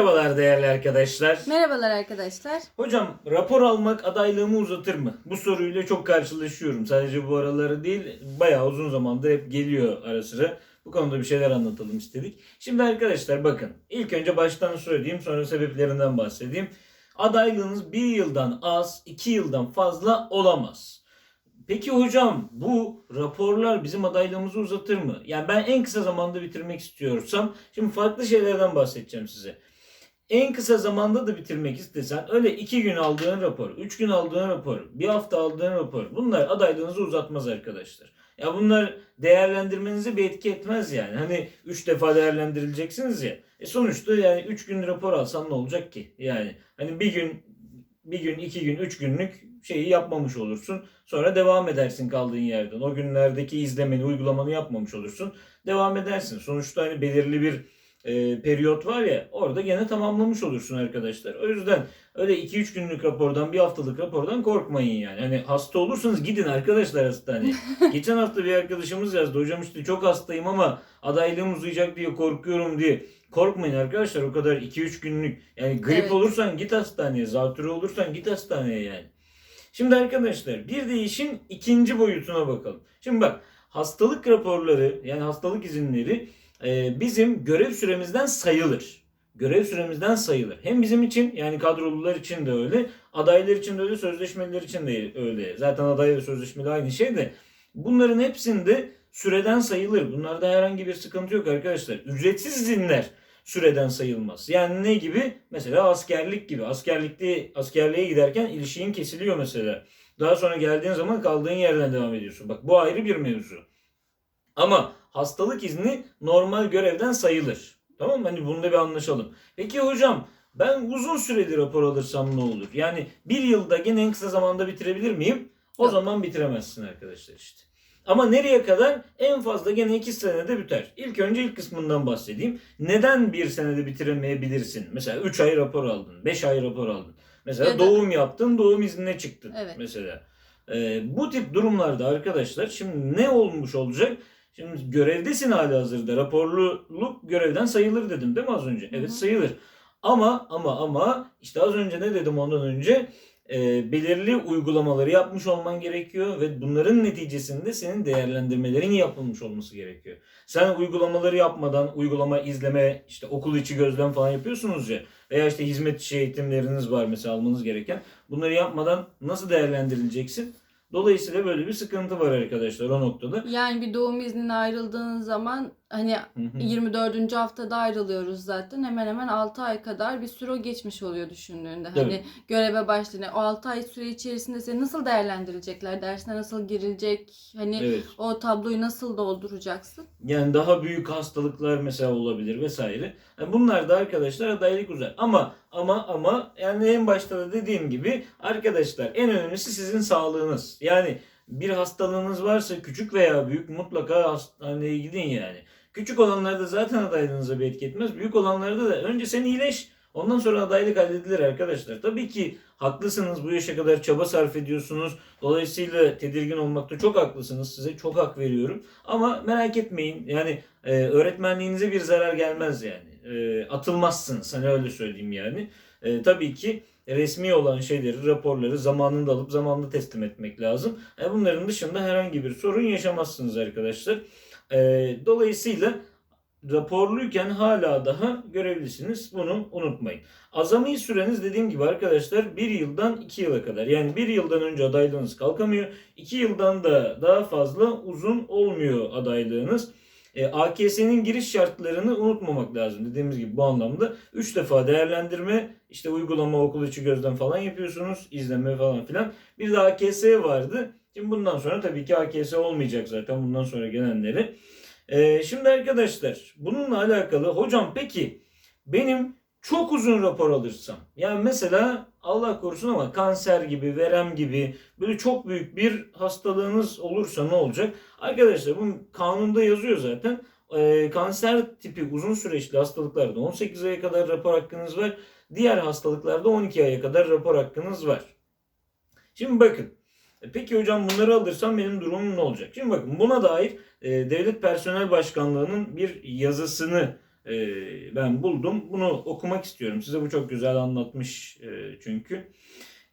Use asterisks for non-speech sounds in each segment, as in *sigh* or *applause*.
Merhabalar değerli arkadaşlar. Merhabalar arkadaşlar. Hocam rapor almak adaylığımı uzatır mı? Bu soruyla çok karşılaşıyorum. Sadece bu araları değil bayağı uzun zamandır hep geliyor ara sıra. Bu konuda bir şeyler anlatalım istedik. Şimdi arkadaşlar bakın ilk önce baştan söyleyeyim sonra sebeplerinden bahsedeyim. Adaylığınız bir yıldan az, iki yıldan fazla olamaz. Peki hocam bu raporlar bizim adaylığımızı uzatır mı? Yani ben en kısa zamanda bitirmek istiyorsam şimdi farklı şeylerden bahsedeceğim size. En kısa zamanda da bitirmek istesen öyle iki gün aldığın rapor, üç gün aldığın rapor, bir hafta aldığın rapor bunlar adaylığınızı uzatmaz arkadaşlar. Ya bunlar değerlendirmenize bir etki etmez yani. Hani üç defa değerlendirileceksiniz ya. E sonuçta yani üç gün rapor alsan ne olacak ki? Yani hani bir gün, bir gün, iki gün, üç günlük şeyi yapmamış olursun. Sonra devam edersin kaldığın yerden. O günlerdeki izlemeni, uygulamanı yapmamış olursun. Devam edersin. Sonuçta hani belirli bir e, periyot var ya orada gene tamamlamış olursun arkadaşlar. O yüzden öyle 2-3 günlük rapordan bir haftalık rapordan korkmayın yani. Hani hasta olursanız gidin arkadaşlar hastaneye. *laughs* Geçen hafta bir arkadaşımız yazdı. Hocam işte çok hastayım ama adaylığım uzayacak diye korkuyorum diye. Korkmayın arkadaşlar o kadar 2-3 günlük. Yani grip Evet. olursan git hastaneye. Zatürre olursan git hastaneye yani. Şimdi arkadaşlar bir de işin ikinci boyutuna bakalım. Şimdi bak hastalık raporları yani hastalık izinleri e, bizim görev süremizden sayılır. Görev süremizden sayılır. Hem bizim için yani kadrolular için de öyle, adaylar için de öyle, sözleşmeliler için de öyle. Zaten aday ve sözleşmeli aynı şey de bunların hepsinde süreden sayılır. Bunlarda herhangi bir sıkıntı yok arkadaşlar. Ücretsiz izinler süreden sayılmaz. Yani ne gibi? Mesela askerlik gibi. Askerlikte askerliğe giderken ilişiğin kesiliyor mesela. Daha sonra geldiğin zaman kaldığın yerden devam ediyorsun. Bak bu ayrı bir mevzu. Ama hastalık izni normal görevden sayılır. Tamam mı? Hani bunda bir anlaşalım. Peki hocam ben uzun süreli rapor alırsam ne olur? Yani bir yılda gene en kısa zamanda bitirebilir miyim? O Yok. zaman bitiremezsin arkadaşlar işte. Ama nereye kadar? En fazla gene 2 senede biter. İlk önce ilk kısmından bahsedeyim. Neden bir senede bitiremeyebilirsin? Mesela 3 ay rapor aldın, 5 ay rapor aldın. Mesela Ya da- doğum yaptın, doğum iznine çıktın Evet. mesela. Ee, bu tip durumlarda arkadaşlar şimdi ne olmuş olacak? Şimdi görevdesin hala hazırda. Raporluluk görevden sayılır dedim değil mi az önce? Evet sayılır. Ama ama ama işte az önce ne dedim ondan önce? Ee, belirli uygulamaları yapmış olman gerekiyor ve bunların neticesinde senin değerlendirmelerin yapılmış olması gerekiyor. Sen uygulamaları yapmadan uygulama izleme işte okul içi gözlem falan yapıyorsunuz ya veya işte hizmet içi eğitimleriniz var mesela almanız gereken. Bunları yapmadan nasıl değerlendirileceksin? Dolayısıyla böyle bir sıkıntı var arkadaşlar o noktada. Yani bir doğum iznine ayrıldığınız zaman hani Hı hı. 24. haftada ayrılıyoruz zaten. Hemen hemen 6 ay kadar bir süre geçmiş oluyor düşündüğünde. Hani göreve başladığında o 6 ay süre içerisinde seni nasıl değerlendirecekler? Dersine nasıl girilecek? Hani Evet. o tabloyu nasıl dolduracaksın? Yani daha büyük hastalıklar mesela olabilir vesaire. Yani bunlar da arkadaşlar adaylık uzar. Ama ama ama yani en başta da dediğim gibi arkadaşlar en önemlisi sizin sağlığınız. Yani bir hastalığınız varsa küçük veya büyük mutlaka hastaneye gidin yani. Küçük olanlarda zaten adaylığınıza bir etki etmez. Büyük olanlarda da önce sen iyileş. Ondan sonra adaylık halledilir arkadaşlar. Tabii ki haklısınız bu yaşa kadar çaba sarf ediyorsunuz. Dolayısıyla tedirgin olmakta çok haklısınız. Size çok hak veriyorum. Ama merak etmeyin. Yani e, öğretmenliğinize bir zarar gelmez yani. E, atılmazsınız. Hani öyle söyleyeyim yani. E, tabii ki resmi olan şeyleri, raporları zamanında alıp zamanında teslim etmek lazım. E, bunların dışında herhangi bir sorun yaşamazsınız arkadaşlar. E, dolayısıyla raporluyken hala daha görevlisiniz. Bunu unutmayın. Azami süreniz dediğim gibi arkadaşlar bir yıldan iki yıla kadar. Yani bir yıldan önce adaylığınız kalkamıyor. iki yıldan da daha fazla uzun olmuyor adaylığınız. E, AKS'nin giriş şartlarını unutmamak lazım. Dediğimiz gibi bu anlamda 3 defa değerlendirme, işte uygulama, okul içi gözlem falan yapıyorsunuz. izleme falan filan. Bir de AKS vardı. Şimdi bundan sonra tabii ki AKS olmayacak zaten bundan sonra gelenleri. E, şimdi arkadaşlar bununla alakalı hocam peki benim çok uzun rapor alırsam yani mesela Allah korusun ama kanser gibi, verem gibi böyle çok büyük bir hastalığınız olursa ne olacak? Arkadaşlar bu kanunda yazıyor zaten. Ee, kanser tipi uzun süreçli hastalıklarda 18 aya kadar rapor hakkınız var. Diğer hastalıklarda 12 aya kadar rapor hakkınız var. Şimdi bakın. E, Peki hocam bunları alırsam benim durumum ne olacak? Şimdi bakın buna dair e, Devlet Personel Başkanlığı'nın bir yazısını e, ben buldum. Bunu okumak istiyorum. Size bu çok güzel anlatmış e, çünkü.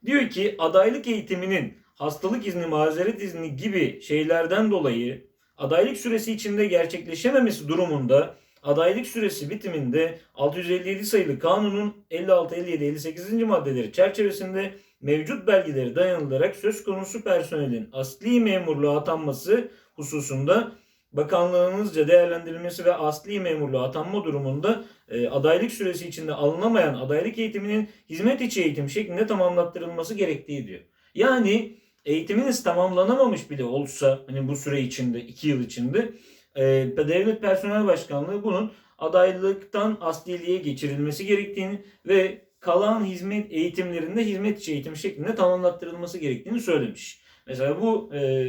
Diyor ki adaylık eğitiminin hastalık izni, mazeret izni gibi şeylerden dolayı adaylık süresi içinde gerçekleşememesi durumunda adaylık süresi bitiminde 657 sayılı kanunun 56, 57, 58. maddeleri çerçevesinde mevcut belgeleri dayanılarak söz konusu personelin asli memurluğa atanması hususunda bakanlığınızca değerlendirilmesi ve asli memurluğa atanma durumunda e, adaylık süresi içinde alınamayan adaylık eğitiminin hizmet içi eğitim şeklinde tamamlattırılması gerektiği diyor. Yani eğitiminiz tamamlanamamış bile olsa hani bu süre içinde 2 yıl içinde e, Devlet Personel Başkanlığı bunun adaylıktan asliliğe geçirilmesi gerektiğini ve kalan hizmet eğitimlerinde hizmet içi eğitim şeklinde tamamlattırılması gerektiğini söylemiş. Mesela bu e,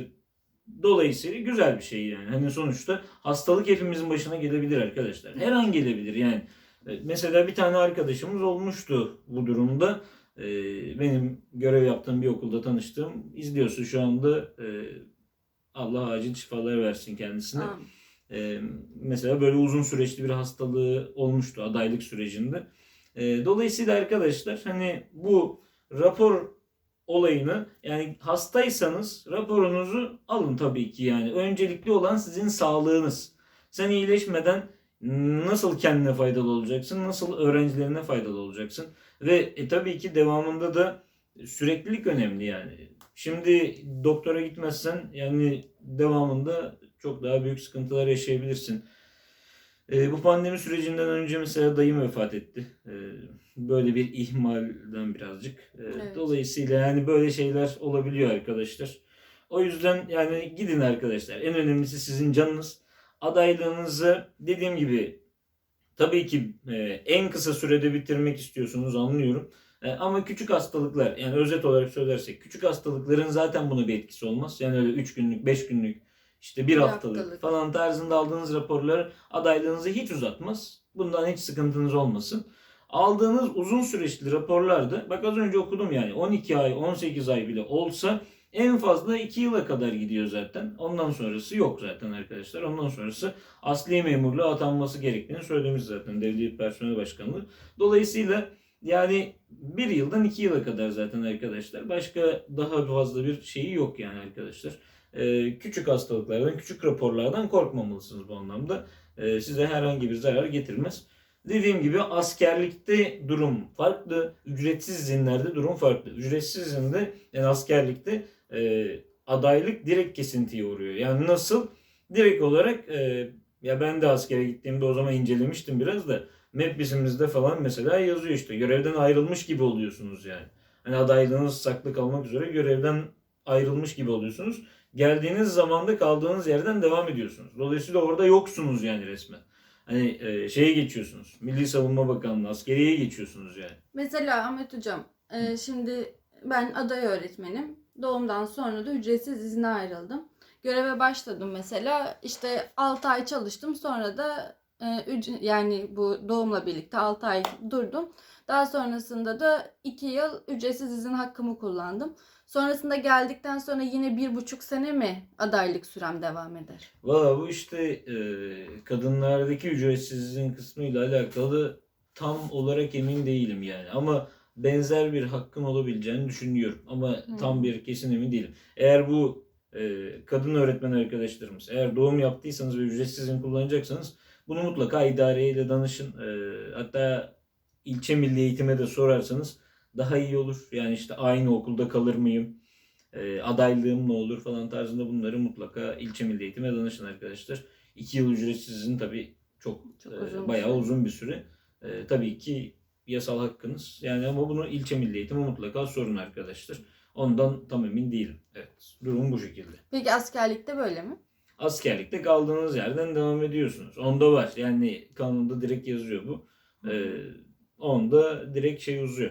dolayısıyla güzel bir şey yani. Hani sonuçta hastalık hepimizin başına gelebilir arkadaşlar. Her an gelebilir yani. E, Mesela bir tane arkadaşımız olmuştu bu durumda. E, benim görev yaptığım bir okulda tanıştığım izliyorsa şu anda e, Allah acil şifalar versin kendisine. Amin. Mesela böyle uzun süreçli bir hastalığı olmuştu adaylık sürecinde. Dolayısıyla arkadaşlar hani bu rapor olayını yani hastaysanız raporunuzu alın tabii ki yani. Öncelikli olan sizin sağlığınız. Sen iyileşmeden nasıl kendine faydalı olacaksın? Nasıl öğrencilerine faydalı olacaksın? Ve e, tabii ki devamında da süreklilik önemli yani. Şimdi doktora gitmezsen yani devamında çok daha büyük sıkıntılar yaşayabilirsin. Ee, bu pandemi sürecinden önce mesela dayım vefat etti. Ee, böyle bir ihmalden birazcık. Ee, Evet. Dolayısıyla yani böyle şeyler olabiliyor arkadaşlar. O yüzden yani gidin arkadaşlar. En önemlisi sizin canınız. Adaylığınızı dediğim gibi tabii ki e, en kısa sürede bitirmek istiyorsunuz anlıyorum. E, Ama küçük hastalıklar yani özet olarak söylersek küçük hastalıkların zaten buna bir etkisi olmaz. Yani öyle 3 günlük 5 günlük işte bir Bir haftalık, haftalık. falan tarzında aldığınız raporlar adaylığınızı hiç uzatmaz. Bundan hiç sıkıntınız olmasın. Aldığınız uzun süreçli raporlarda bak az önce okudum yani 12 ay 18 ay bile olsa en fazla 2 yıla kadar gidiyor zaten. Ondan sonrası yok zaten arkadaşlar. Ondan sonrası asli memurluğa atanması gerektiğini söylemiş zaten Devlet Personel Başkanlığı. Dolayısıyla yani bir yıldan iki yıla kadar zaten arkadaşlar. Başka daha fazla bir şeyi yok yani arkadaşlar. Ee, küçük hastalıklardan, küçük raporlardan korkmamalısınız bu anlamda. Ee, size herhangi bir zarar getirmez. Dediğim gibi askerlikte durum farklı, ücretsiz izinlerde durum farklı. Ücretsiz izinde yani askerlikte e, adaylık direkt kesintiye uğruyor. Yani nasıl? Direkt olarak e, ya ben de askere gittiğimde o zaman incelemiştim biraz da MEPBİS'imizde falan mesela yazıyor işte görevden ayrılmış gibi oluyorsunuz yani. Hani adaylığınız saklı kalmak üzere görevden ayrılmış gibi oluyorsunuz. Geldiğiniz zamanda kaldığınız yerden devam ediyorsunuz. Dolayısıyla orada yoksunuz yani resmen. Hani e, şeye geçiyorsunuz. Milli Savunma Bakanlığı, askeriye geçiyorsunuz yani. Mesela Ahmet Hocam, e, şimdi ben aday öğretmenim. Doğumdan sonra da ücretsiz izne ayrıldım. Göreve başladım mesela. İşte 6 ay çalıştım. Sonra da e, yani bu doğumla birlikte 6 ay durdum. Daha sonrasında da 2 yıl ücretsiz izin hakkımı kullandım. Sonrasında geldikten sonra yine bir buçuk sene mi adaylık sürem devam eder? Valla bu işte e, kadınlardaki ücretsizliğin kısmıyla alakalı tam olarak emin değilim yani. Ama benzer bir hakkın olabileceğini düşünüyorum. Ama Hmm. tam bir kesin emin değilim. Eğer bu e, kadın öğretmen arkadaşlarımız eğer doğum yaptıysanız ve ücretsiz izin kullanacaksanız bunu mutlaka idareyle danışın. E, hatta ilçe milli eğitime de sorarsanız daha iyi olur. Yani işte aynı okulda kalır mıyım? E, adaylığım ne olur falan tarzında bunları mutlaka ilçe milli eğitime danışın arkadaşlar. 2 yıl ücretsiz izin tabii çok, Çok e, uzun bayağı süre. uzun bir süre. E, tabii ki yasal hakkınız. Yani ama bunu ilçe milli eğitime mutlaka sorun arkadaşlar. Ondan tam emin değilim. Evet. Durum bu şekilde. Peki askerlikte böyle mi? Askerlikte kaldığınız yerden devam ediyorsunuz. Onda var. Yani kanunda direkt yazıyor bu. Ee, onda direkt şey uzuyor.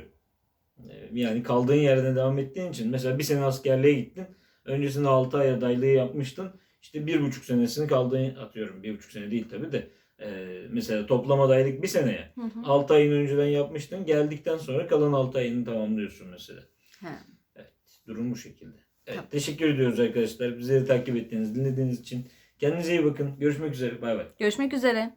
Ee, yani kaldığın yerden devam ettiğin için mesela bir sene askerliğe gittin. Öncesinde 6 ay adaylığı yapmıştın. İşte bir buçuk senesini kaldığın atıyorum. Bir buçuk sene değil tabii de. Ee, mesela toplam adaylık bir seneye. Hı hı. 6 ayın önceden yapmıştın. Geldikten sonra kalan 6 ayını tamamlıyorsun mesela. He. Durum bu şekilde. Evet, Tamam. teşekkür ediyoruz arkadaşlar. Bizleri takip ettiğiniz, dinlediğiniz için. Kendinize iyi bakın. Görüşmek üzere. Bay bay. Görüşmek üzere.